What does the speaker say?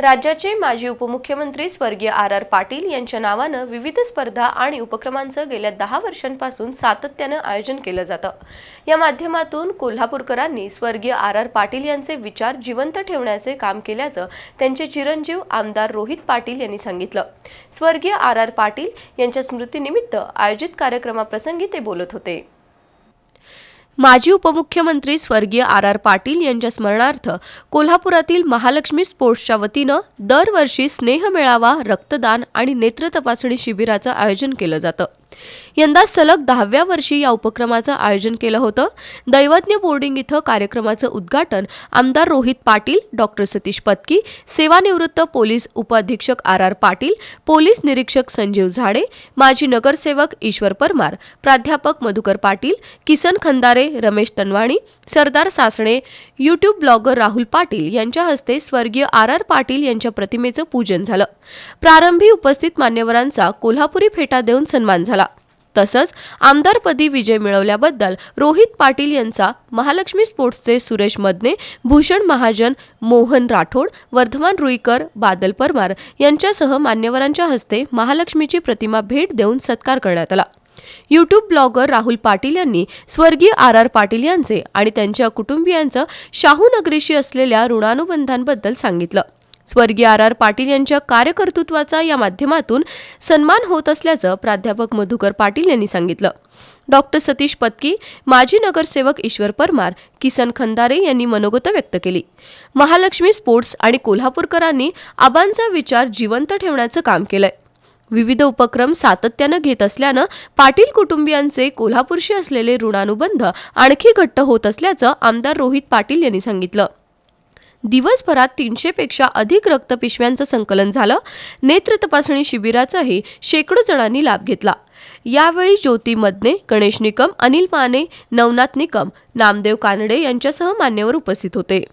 राज्याचे माजी उपमुख्यमंत्री स्वर्गीय आर आर पाटील यांच्या नावानं विविध स्पर्धा आणि उपक्रमांचं गेल्या दहा वर्षांपासून सातत्यानं आयोजन केलं जातं. या माध्यमातून कोल्हापूरकरांनी स्वर्गीय आर आर पाटील यांचे विचार जिवंत ठेवण्याचे काम केल्याचं त्यांचे चिरंजीव आमदार रोहित पाटील यांनी सांगितलं. स्वर्गीय आर आर पाटील यांच्या स्मृतीनिमित्त आयोजित कार्यक्रमाप्रसंगी ते बोलत होते. माजी उपमुख्यमंत्री स्वर्गीय आर आर पाटील यांच्या स्मरणार्थ कोल्हापुरातील महालक्ष्मी स्पोर्ट्सच्या वतीनं दरवर्षी स्नेह मेळावा रक्तदान आणि नेत्र तपासणी शिबिराचं आयोजन केलं जातं. यंदा सलग दहाव्या वर्षी या उपक्रमाचं आयोजन केलं होतं. दैवज्ञ बोर्डिंग इथं कार्यक्रमाचं उद्घाटन आमदार रोहित पाटील डॉक्टर सतीश पत्की सेवानिवृत्त पोलीस उपअधीक्षक आर आर पाटील पोलीस निरीक्षक संजीव झाडे माजी नगरसेवक ईश्वर परमार प्राध्यापक मधुकर पाटील किसन खंदारे रमेश तनवाणी सरदार सासणे यूट्यूब ब्लॉगर राहुल पाटील यांच्या हस्ते स्वर्गीय आर आर पाटील यांच्या प्रतिमेचं पूजन झालं. प्रारंभी उपस्थित मान्यवरांचा कोल्हापुरी फेटा देऊन सन्मान झाला. तसंच आमदारपदी विजय मिळवल्याबद्दल रोहित पाटील यांचा महालक्ष्मी स्पोर्ट्सचे सुरेश मदने भूषण महाजन मोहन राठोड वर्धमान रुईकर बादल परमार यांच्यासह मान्यवरांच्या हस्ते महालक्ष्मीची प्रतिमा भेट देऊन सत्कार करण्यात आला. यूट्यूब ब्लॉगर राहुल पाटील यांनी स्वर्गीय आर आर पाटील यांचे आणि त्यांच्या कुटुंबियांचं शाहू नगरीशी असलेल्या ऋणानुबंधांबद्दल सांगितलं. स्वर्गीय आर आर पाटील यांच्या कार्यकर्तृत्वाचा या माध्यमातून सन्मान होत असल्याचं प्राध्यापक मधुकर पाटील यांनी सांगितलं. डॉक्टर सतीश पत्की माजी नगरसेवक ईश्वर परमार किसन खंदारे यांनी मनोगत व्यक्त केली. महालक्ष्मी स्पोर्ट्स आणि कोल्हापूरकरांनी आबांचा विचार जिवंत ठेवण्याचं काम केलंय. विविध उपक्रम सातत्यानं घेत असल्यानं पाटील कुटुंबियांचे कोल्हापूरशी असलेले ऋणानुबंध आणखी घट्ट होत असल्याचं आमदार रोहित पाटील यांनी सांगितलं. दिवसभरात तीनशेपेक्षा अधिक रक्तपिशव्यांचं संकलन झालं. नेत्र तपासणी शिबिराचाही शेकडो जणांनी लाभ घेतला. यावेळी ज्योती मदने गणेश निकम अनिल माने नवनाथ निकम नामदेव कानडे यांच्यासह मान्यवर उपस्थित होते.